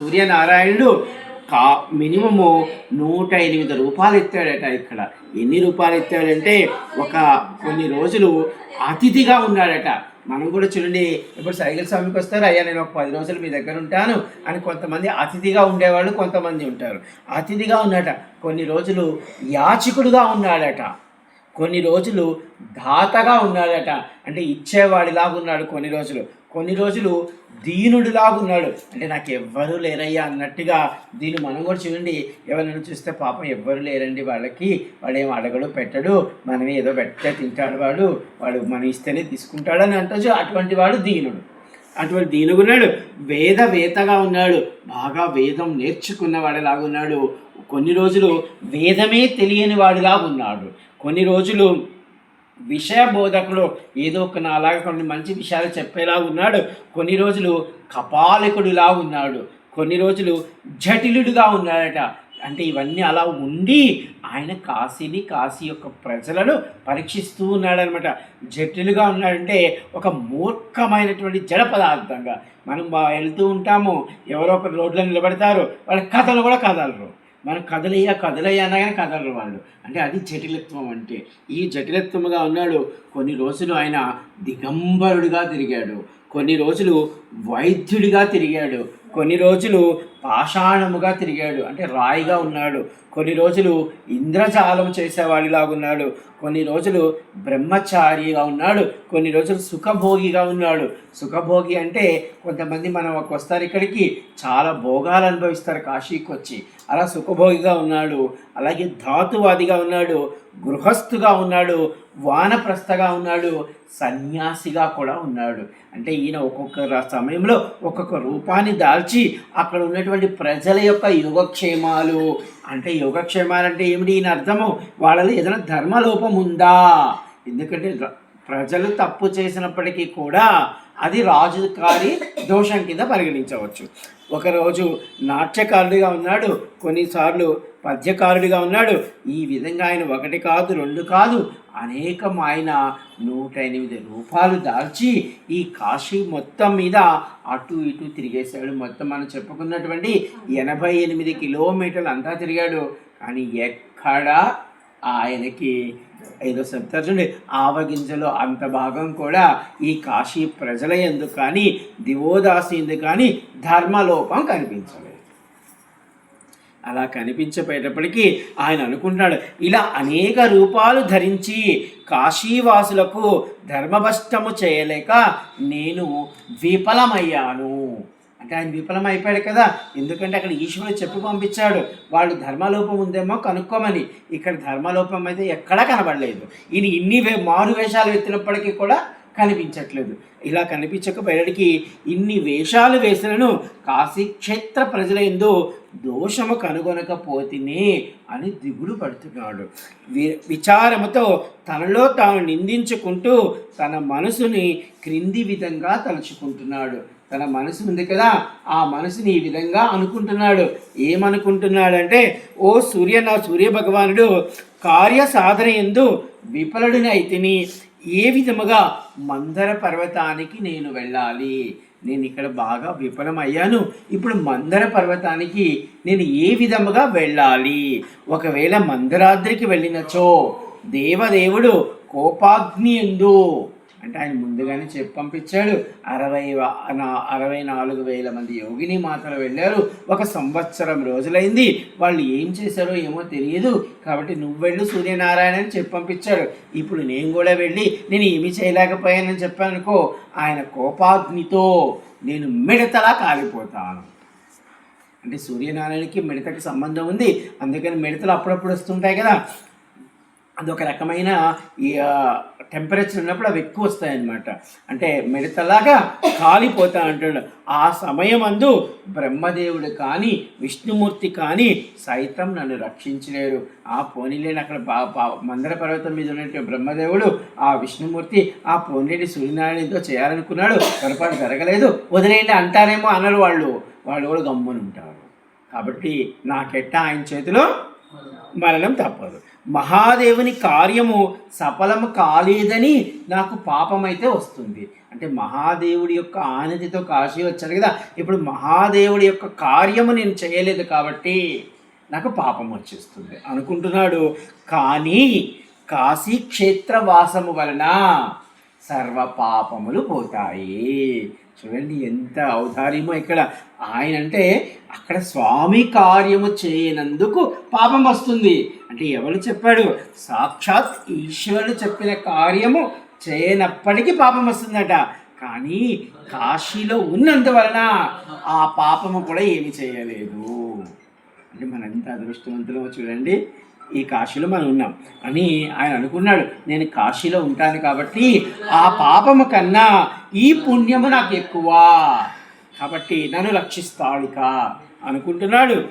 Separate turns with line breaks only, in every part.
సూర్యనారాయణుడు కా మినిమము నూట ఎనిమిది రూపాయలు ఎత్తాడట ఇక్కడ. ఎన్ని రూపాయలు ఎత్తాడంటే ఒక కొన్ని రోజులు అతిథిగా ఉన్నాడట. మనం కూడా చూడండి ఇప్పుడు సైకిల్ స్వామికి వస్తారు అయ్యా నేను ఒక పది రోజులు మీ దగ్గర ఉంటాను అని కొంతమంది అతిథిగా ఉండేవాళ్ళు కొంతమంది ఉంటారు. అతిథిగా ఉన్నాడట కొన్ని రోజులు యాచకుడుగా ఉన్నాడట. కొన్ని రోజులు దాతగా ఉన్నాడట. అంటే ఇచ్చేవాడిలాగా ఉన్నాడు కొన్ని రోజులు. కొన్ని రోజులు దీనుడిలాగున్నాడు అంటే నాకు ఎవ్వరూ లేరయ్యా అన్నట్టుగా దీన్ని మనం కూడా చూడండి. ఎవరైనా చూస్తే పాపం ఎవ్వరు లేరండి వాళ్ళకి. వాడు ఏం అడగడు పెట్టడు. మనమే ఏదో పెట్టే తింటాడు వాడు. వాడు మనం ఇస్తేనే తీసుకుంటాడు అని అంటచ్చు అటువంటి వాడు దీనుడు. అటువంటి దీనుగున్నాడు వేద వేతగా ఉన్నాడు. బాగా వేదం నేర్చుకున్న వాడిలాగా ఉన్నాడు. కొన్ని రోజులు వేదమే తెలియని వాడిలాగా ఉన్నాడు. కొన్ని రోజులు విషయ బోధకుడు ఏదో ఒక నాలాగా కొన్ని మంచి విషయాలు చెప్పేలా ఉన్నాడు. కొన్ని రోజులు కపాలికుడిలా ఉన్నాడు. కొన్ని రోజులు జటిలుడుగా ఉన్నాడట. అంటే ఇవన్నీ అలా ఉండి ఆయన కాశీని కాశీ యొక్క ప్రజలను పరీక్షిస్తూ ఉన్నాడనమాట. జటిలుగా ఉన్నాడంటే ఒక మూర్ఖమైనటువంటి జడ పదార్థంగా. మనం వెళ్తూ ఉంటాము. ఎవరో ఒక రోడ్లో నిలబడతారు. వాళ్ళ కథలు కూడా కదలరు మనం కదలయ్యా కదలయ్యా అనగానే కదలరు వాళ్ళు. అంటే అది జటిలత్వం అంటే. ఈ జటిలత్వముగా ఉన్నాడు. కొన్ని రోజులు ఆయన దిగంబరుడిగా తిరిగాడు. కొన్ని రోజులు వైద్యుడిగా తిరిగాడు. కొన్ని రోజులు పాషాణముగా తిరిగాడు. అంటే రాయిగా ఉన్నాడు. కొన్ని రోజులు ఇంద్రజాలం చేసేవాడిలాగా ఉన్నాడు కొన్ని రోజులు బ్రహ్మచారిగా ఉన్నాడు కొన్ని రోజులు సుఖభోగిగా ఉన్నాడు. సుఖభోగి అంటే కొంతమంది మనం ఒక వస్తారు ఇక్కడికి చాలా భోగాలు అనుభవిస్తారు కాశీకి వచ్చి అలా సుఖభోగిగా ఉన్నాడు అలాగే ధాతువాదిగా ఉన్నాడు గృహస్థుగా ఉన్నాడు వానప్రస్థగా ఉన్నాడు సన్యాసిగా కూడా ఉన్నాడు. అంటే ఈయన ఒక్కొక్క సమయంలో ఒక్కొక్క రూపాన్ని దాల్చి అక్కడ ఉన్నటువంటి ప్రజల యొక్క యోగక్షేమాలు. అంటే యోగక్షేమాలు అంటే ఏమిటి? ఈయన అర్థము వాళ్ళలో ఏదైనా ధర్మలోపం ఉందా ఎందుకంటే ప్రజలు తప్పు చేసినప్పటికీ కూడా అది రాజు కారి దోషం కింద పరిగణించవచ్చు. ఒకరోజు నాట్యకారుడిగా ఉన్నాడు కొన్నిసార్లు పద్యకారుడిగా ఉన్నాడు. ఈ విధంగా ఆయన ఒకటి కాదు రెండు కాదు అనేకం ఆయన నూట ఎనిమిది రూపాయలు దాల్చి ఈ కాశీ మొత్తం మీద అటు ఇటు తిరిగేశాడు. మొత్తం మనం చెప్పుకున్నటువంటి ఎనభై ఎనిమిది కిలోమీటర్లు అంతా తిరిగాడు. కానీ ఎక్కడా ఆయనకి ఐదో చెప్తారు చూడండి ఆవగింజలో అంత భాగం కూడా ఈ కాశీ ప్రజల ఎందు కానీ దివోదాసి ఎందు కానీ ధర్మలోపం కనిపించలేదు. అలా కనిపించబోయేటప్పటికీ ఆయన అనుకుంటున్నాడు ఇలా అనేక రూపాలు ధరించి కాశీవాసులకు ధర్మభష్టము చేయలేక నేను విఫలమయ్యాను. అంటే ఆయన విఫలం అయిపోయాడు కదా. ఎందుకంటే అక్కడ ఈశ్వరుడు చెప్పి పంపించాడు వాళ్ళు ధర్మలోపం ఉందేమో కనుక్కోమని. ఇక్కడ ధర్మలోపం అయితే ఎక్కడా కనబడలేదు. ఈయన ఇన్ని వే మారు వేషాలు ఎత్తినప్పటికీ కూడా కనిపించట్లేదు. ఇలా కనిపించకపోయేటికి ఇన్ని వేషాలు వేసినను కాశీక్షేత్ర ప్రజల ఎందు దోషము కనుగొనకపోతినే అని దిగులు పడుతున్నాడు. వి విచారముతో తనలో తాను నిందించుకుంటూ తన మనసుని క్రింది విధంగా తలుచుకుంటున్నాడు. తన మనసు ఉంది కదా ఆ మనసుని ఈ విధంగా అనుకుంటున్నాడు. ఏమనుకుంటున్నాడంటే ఓ సూర్య నా సూర్య భగవానుడు కార్య సాధన ఎందు విఫలుడిని అయితేని ఏ విధముగా మందర పర్వతానికి నేను వెళ్ళాలి? నేను ఇక్కడ బాగా విఫలమయ్యాను. ఇప్పుడు మందర పర్వతానికి నేను ఏ విధముగా వెళ్ళాలి? ఒకవేళ మందరాద్రికి వెళ్ళినచో దేవదేవుడు కోపాగ్ని ఎందు అంటే ఆయన ముందుగానే చెప్పి పంపించాడు. అరవై అరవై నాలుగు వేల మంది యోగిని మాత్రం వెళ్ళారు. ఒక సంవత్సరం రోజులైంది. వాళ్ళు ఏం చేశారో ఏమో తెలియదు. కాబట్టి నువ్వు వెళ్ళు సూర్యనారాయణ అని చెప్పి పంపించాడు. ఇప్పుడు నేను కూడా వెళ్ళి నేను ఏమి చేయలేకపోయానని చెప్పాను అనుకో ఆయన కోపాగ్నితో నేను మిడతలా కాలిపోతాను. అంటే సూర్యనారాయణకి మిడతకి సంబంధం ఉంది. అందుకని మిడతలు అప్పుడప్పుడు వస్తుంటాయి కదా. అదొక రకమైన టెంపరేచర్ ఉన్నప్పుడు అవి ఎక్కువ వస్తాయన్నమాట. అంటే మిడతలాగా కాలిపోతా అంటాడు. ఆ సమయం అందు బ్రహ్మదేవుడు కానీ విష్ణుమూర్తి కానీ సైతం నన్ను రక్షించలేరు. ఆ పోనీలేని అక్కడ బా బా- మందర పర్వతం మీద ఉన్నటువంటి బ్రహ్మదేవుడు ఆ విష్ణుమూర్తి ఆ పోనీని సూర్యనారాయణతో చేయాలనుకున్నాడు. పొరపాటు జరగలేదు. వదిలేయండి అంటారేమో అనరు వాళ్ళు. వాళ్ళు కూడా గమ్మునుంటారు. కాబట్టి నాకెట్ట ఆయన చేతిలో మరణం తప్పదు. మహాదేవుని కార్యము సఫలము కాలేదని నాకు పాపమైతే వస్తుంది. అంటే మహాదేవుడి యొక్క ఆనతితో కాశీ వచ్చాను కదా ఇప్పుడు మహాదేవుడి యొక్క కార్యము నేను చేయలేదు కాబట్టి నాకు పాపం వచ్చేస్తుంది అనుకుంటున్నాడు. కానీ కాశీ క్షేత్ర వాసము వలన సర్వ పాపములు పోతాయి. చూడండి ఎంత ఔదార్యమో ఇక్కడ. ఆయన అంటే అక్కడ స్వామి కార్యము చేయనందుకు పాపం వస్తుంది. అంటే ఎవరు చెప్పాడు? సాక్షాత్ ఈశ్వరుడు చెప్పిన కార్యము చేయనప్పటికీ పాపం వస్తుందట. కానీ కాశీలో ఉన్నందువలన ఆ పాపము కూడా ఏమి చేయలేదు. అంటే మనం ఎంత అదృష్టవంతులమో చూడండి. ఈ కాశీలో మనం ఉన్నాం. అని ఆయన అనుకున్నాడు. నేను కాశీలో ఉంటాను కాబట్టి ఆ పాపము కన్నా ఈ పుణ్యము నాకు ఎక్కువ. కాబట్టి నన్ను రక్షిస్తాడిక అనుకుంటున్నాడు.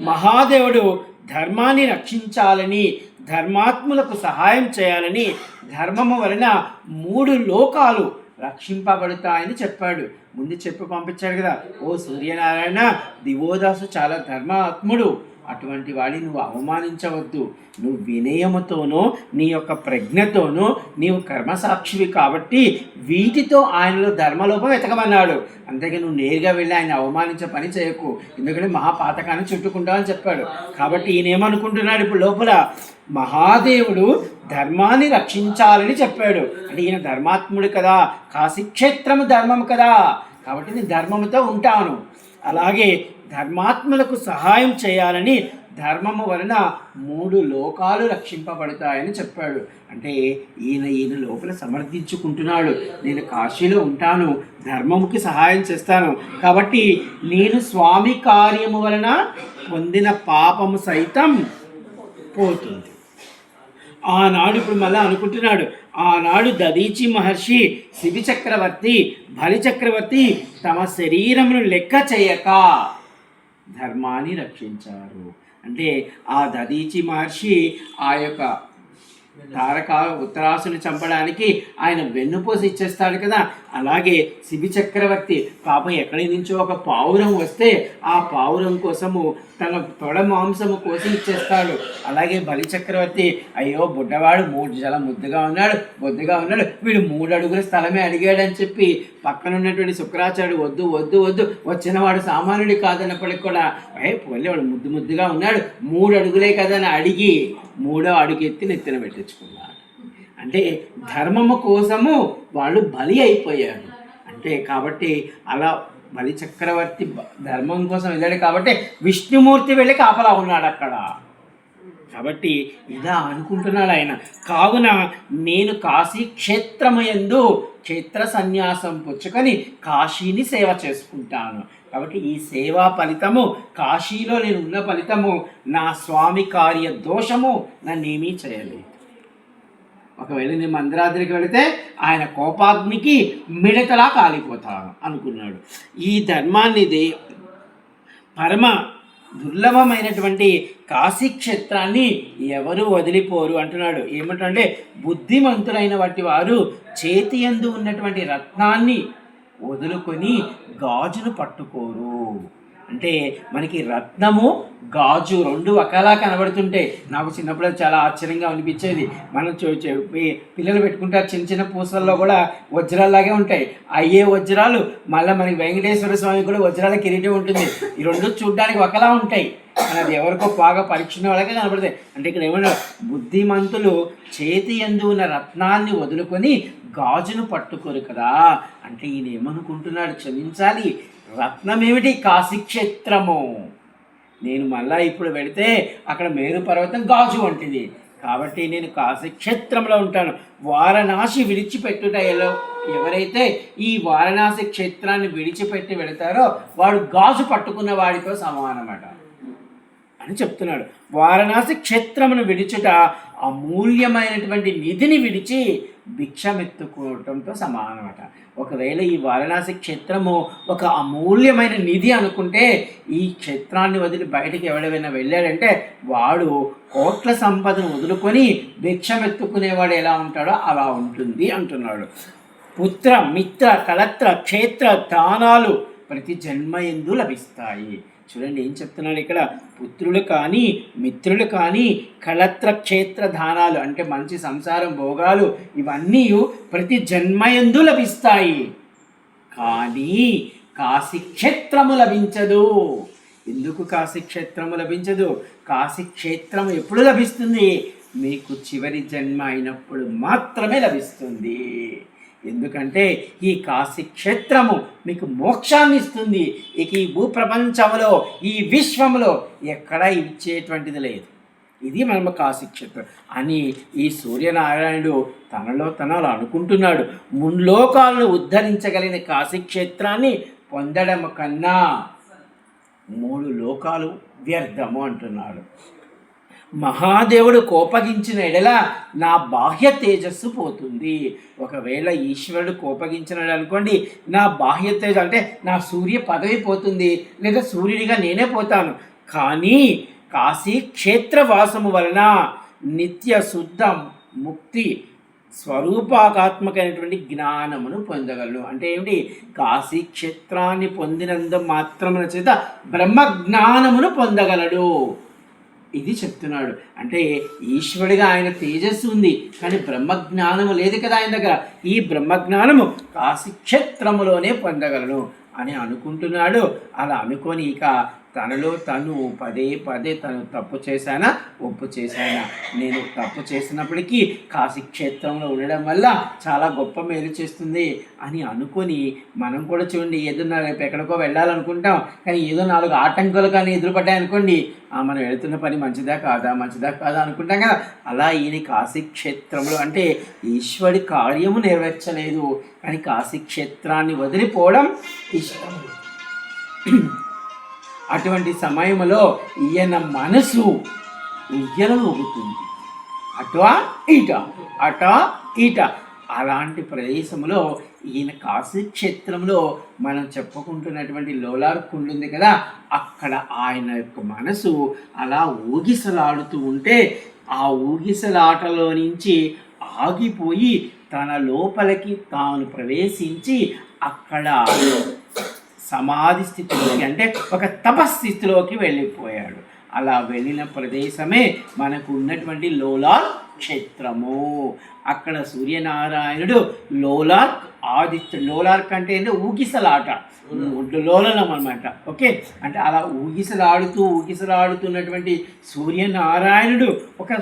మహాదేవుడు ధర్మాన్ని రక్షించాలని ధర్మాత్ములకు సహాయం చేయాలని ధర్మము వలన మూడు లోకాలు రక్షింపబడతాయని చెప్పాడు. ముందు చెప్పి పంపించాడు కదా ఓ సూర్యనారాయణ దివోదాసు చాలా ధర్మాత్ముడు. అటువంటి వాడిని నువ్వు అవమానించవద్దు. నువ్వు వినయముతోనూ నీ యొక్క ప్రజ్ఞతోనూ నీవు కర్మసాక్షివి కాబట్టి వీటితో ఆయనలో ధర్మలోపం వెతకమన్నాడు. అంతేగా నువ్వు నేరుగా వెళ్ళి ఆయన అవమానించే పని చేయకు. ఎందుకంటే మహాపాతకాన్ని చుట్టుకుంటామని చెప్పాడు. కాబట్టి ఈయన ఏమనుకుంటున్నాడు ఇప్పుడు లోపల? మహాదేవుడు ధర్మాన్ని రక్షించాలని చెప్పాడు. అంటే ఈయన ధర్మాత్ముడు కదా కాశీక్షేత్రము ధర్మం కదా. కాబట్టి నేను ధర్మముతో ఉంటాను. అలాగే ధర్మాత్మలకు సహాయం చేయాలని ధర్మము వలన మూడు లోకాలు రక్షింపబడతాయని చెప్పాడు. అంటే ఈయన ఈయన లోపల సమర్థించుకుంటున్నాడు. నేను కాశీలో ఉంటాను ధర్మముకి సహాయం చేస్తాను. కాబట్టి నేను స్వామి కార్యము వలన పొందిన పాపము సైతం పోతుంది. ఆనాడు ఇప్పుడు మళ్ళీ అనుకుంటున్నాడు. ఆనాడు దదీచి మహర్షి శిబి చక్రవర్తి బలి చక్రవర్తి తమ శరీరమును లెక్క చేయక ధర్మాన్ని రక్షించారు. అంటే ఆ దదీచి మహర్షి ఆ యొక్క తారక ఉత్తరాసుని చంపడానికి ఆయన వెన్నుపోసి ఇచ్చేస్తాడు కదా. అలాగే శిబి చక్రవర్తి పాపం ఎక్కడి నుంచో ఒక పావురం వస్తే ఆ పావురం కోసము తన తొడ మాంసము కోసి ఇచ్చేస్తాడు. అలాగే బలి చక్రవర్తి అయ్యో బుడ్డవాడు మూడు జల ముద్దుగా ఉన్నాడు బొద్దుగా ఉన్నాడు వీడు మూడు అడుగుల స్థలమే అడిగాడని చెప్పి పక్కన ఉన్నటువంటి శుక్రాచార్యుడు వద్దు వద్దు వద్దు వచ్చినవాడు సామాన్యుడు కాదన్నప్పటికి కూడా ఏ పోలే వాడు ముద్దు ముద్దుగా ఉన్నాడు మూడు అడుగులే కదని అడిగి మూడో అడుగు ఎత్తి నెత్తిన పెట్టించుకున్నాడు. అంటే ధర్మము కోసము వాళ్ళు బలి అయిపోయారు. అంటే కాబట్టి అలా బలి చక్రవర్తి ధర్మం కోసం వెళ్ళాడు కాబట్టి విష్ణుమూర్తి వెళ్ళి కాపలా ఉన్నాడు అక్కడ. కాబట్టి ఇలా అనుకుంటున్నాడు ఆయన. కావున నేను కాశీ క్షేత్రమయందు క్షేత్ర సన్యాసం పుచ్చుకొని కాశీని సేవ చేసుకుంటాను. కాబట్టి ఈ సేవా ఫలితము కాశీలో నేను ఉన్న ఫలితము నా స్వామి కార్య దోషము నన్నేమీ చేయలేదు. ఒకవేళ నేను మందిరాద్రికి వెళితే ఆయన కోపాగ్నికి మిడతలా కాలిపోతాను అనుకున్నాడు. ఈ ధర్మాన్ని దే- పరమ దుర్లభమైనటువంటి కాశీ క్షేత్రాన్ని ఎవరు వదిలిపోరు అంటున్నాడు. ఏమంటే బుద్ధిమంతులైన వాటి వారు చేతి యందు ఉన్నటువంటి రత్నాన్ని వదులుకొని గాజును పట్టుకోరు. అంటే మనకి రత్నము గాజు రెండు ఒకలా కనబడుతుంటే నాకు చిన్నప్పుడు చాలా ఆశ్చర్యంగా అనిపించేది. మనం పిల్లలు పెట్టుకుంటారు చిన్న చిన్న పూసల్లో కూడా వజ్రాల్లాగే ఉంటాయి. అయ్యే వజ్రాలు మళ్ళీ మనకి వెంకటేశ్వర స్వామి కూడా వజ్రాల కిరీటం ఉంటుంది. ఈ రెండు చూడడానికి ఒకలా ఉంటాయి. అది ఎవరికో బాగా పరీక్షణ వాళ్ళకే కనబడతాయి. అంటే ఇక్కడ ఏమన్నా బుద్ధిమంతులు చేతి ఎందు ఉన్న రత్నాన్ని వదులుకొని గాజును పట్టుకోరు కదా. అంటే ఈయన ఏమనుకుంటున్నాడు క్షమించాలి. రత్నం ఏమిటి కాశీక్షేత్రము. నేను మళ్ళా ఇప్పుడు వెళితే అక్కడ మేరు పర్వతం గాజు వంటిది. కాబట్టి నేను కాశీక్షేత్రంలో ఉంటాను. వారణాసి విడిచిపెట్టుట ఎలా ఎవరైతే ఈ వారణాసి క్షేత్రాన్ని విడిచిపెట్టి వెళతారో వాడు గాజు పట్టుకున్న వాడితో సమానమట. అని చెప్తున్నాడు. వారణాసి క్షేత్రమును విడిచుట అమూల్యమైనటువంటి నిధిని విడిచి భిక్షమెత్తుకోవటంతో సమానమట. ఒకవేళ ఈ వారణాసి క్షేత్రము ఒక అమూల్యమైన నిధి అనుకుంటే ఈ క్షేత్రాన్ని వదిలి బయటికి ఎవడైనా వెళ్ళాడంటే వాడు కోట్ల సంపదను వదులుకొని భిక్షమెత్తుకునేవాడు ఎలా ఉంటాడో అలా ఉంటుంది అంటున్నాడు. పుత్ర మిత్ర కలత్ర క్షేత్ర దానాలు ప్రతి జన్మ ఎందు లభిస్తాయి. చూడండి ఏం చెప్తున్నాడు ఇక్కడ? పుత్రులు కానీ మిత్రులు కానీ కళత్ర క్షేత్ర దానాలు అంటే మంచి సంసారం భోగాలు ఇవన్నీ ప్రతి జన్మయందు లభిస్తాయి. కానీ కాశీక్షేత్రము లభించదు. ఎందుకు కాశీక్షేత్రము లభించదు? కాశీక్షేత్రము ఎప్పుడు లభిస్తుంది? మీకు చివరి జన్మ అయినప్పుడు మాత్రమే లభిస్తుంది. ఎందుకంటే ఈ కాశీక్షేత్రము మీకు మోక్షాన్ని ఇస్తుంది. ఇక ఈ భూప్రపంచంలో ఈ విశ్వంలో ఎక్కడా ఇచ్చేటువంటిది లేదు. ఇది మనము కాశీక్షేత్రం అని ఈ సూర్యనారాయణుడు తనలో తనలో అనుకుంటున్నాడు. మున్లోకాలను ఉద్ధరించగలిగిన కాశీక్షేత్రాన్ని పొందడం కన్నా మూడు లోకాలు వ్యర్థము అంటున్నాడు. మహాదేవుడు కోపగించిన ఎడల నా బాహ్య తేజస్సు పోతుంది. ఒకవేళ ఈశ్వరుడు కోపగించినాడు అనుకోండి నా బాహ్య తేజ అంటే నా సూర్య పదవి పోతుంది లేదా సూర్యుడిగా నేనే పోతాను. కానీ కాశీ క్షేత్రవాసము వలన నిత్య శుద్ధ ముక్తి స్వరూపాకాత్మకమైనటువంటి జ్ఞానమును పొందగలను. అంటే ఏమిటి? కాశీ క్షేత్రాన్ని పొందినందు మాత్రమున చేత బ్రహ్మ జ్ఞానమును పొందగలడు. ఇది చెప్తున్నాడు. అంటే ఈశ్వరుడిగా ఆయన తేజస్సు ఉంది కానీ బ్రహ్మజ్ఞానము లేదు కదా ఆయన దగ్గర. ఈ బ్రహ్మజ్ఞానము కాశీక్షేత్రములోనే పొందగలను అని అనుకుంటున్నాడు. అలా అనుకొని ఇక తనలో తను పదే పదే తను తప్పు చేశానా ఒప్పు చేశానా? నేను తప్పు చేసినప్పటికీ కాశీక్షేత్రంలో ఉండడం వల్ల చాలా గొప్ప మేలు చేస్తుంది అని అనుకొని మనం కూడా చూడండి ఏదన్నా రేపు ఎక్కడికో వెళ్ళాలనుకుంటాం కానీ ఏదో నాలుగు ఆటంకాలు కానీ ఎదురుపడ్డాయనుకోండి ఆ మనం వెళుతున్న పని మంచిదా కాదా మంచిదా కాదా అనుకుంటాం కదా. అలా ఈయన కాశీక్షేత్రంలో అంటే ఈశ్వరి కార్యము నెరవేర్చలేదు కానీ కాశీక్షేత్రాన్ని వదిలిపోవడం ఇష్టం. అటువంటి సమయంలో ఈయన మనసు ఉయ్యలమొగుతుంది అటా ఇట అటా ఈట అలాంటి ప్రదేశంలో ఈయన కాశీ క్షేత్రంలో మనం చెప్పుకుంటున్నటువంటి లోలార్ కుండు ఉంది కదా అక్కడ ఆయన యొక్క మనసు అలా ఊగిసలాడుతూ ఉంటే ఆ ఊగిసలాటలో నుంచి ఆగిపోయి తన లోపలికి తాను ప్రవేశించి అక్కడ సమాధి స్థితిలోకి అంటే ఒక తపస్థితిలోకి వెళ్ళిపోయాడు. అలా వెళ్ళిన ప్రదేశమే మనకు ఉన్నటువంటి లోలార్ క్షేత్రము. అక్కడ సూర్యనారాయణుడు లోలార్క్ ఆదిత్యుడు లోలార్క్ అంటే ఏంటంటే ఊగిసలాట. లోలనం అనమాట ఓకే? అంటే అలా ఊగిసలాడుతూ ఊగిసలాడుతున్నటువంటి సూర్యనారాయణుడు ఒక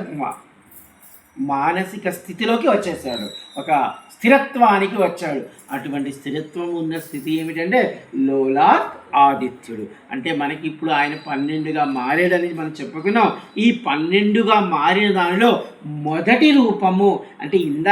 మానసిక స్థితిలోకి వచ్చేసాడు. ఒక స్థిరత్వానికి వచ్చాడు. అటువంటి స్థిరత్వం ఉన్న స్థితి ఏమిటంటే లోలార్ ఆదిత్యుడు. అంటే మనకి ఇప్పుడు ఆయన పన్నెండుగా మారాడని మనం చెప్పుకున్నాం. ఈ పన్నెండుగా మారిన దానిలో మొదటి రూపము అంటే ఇందా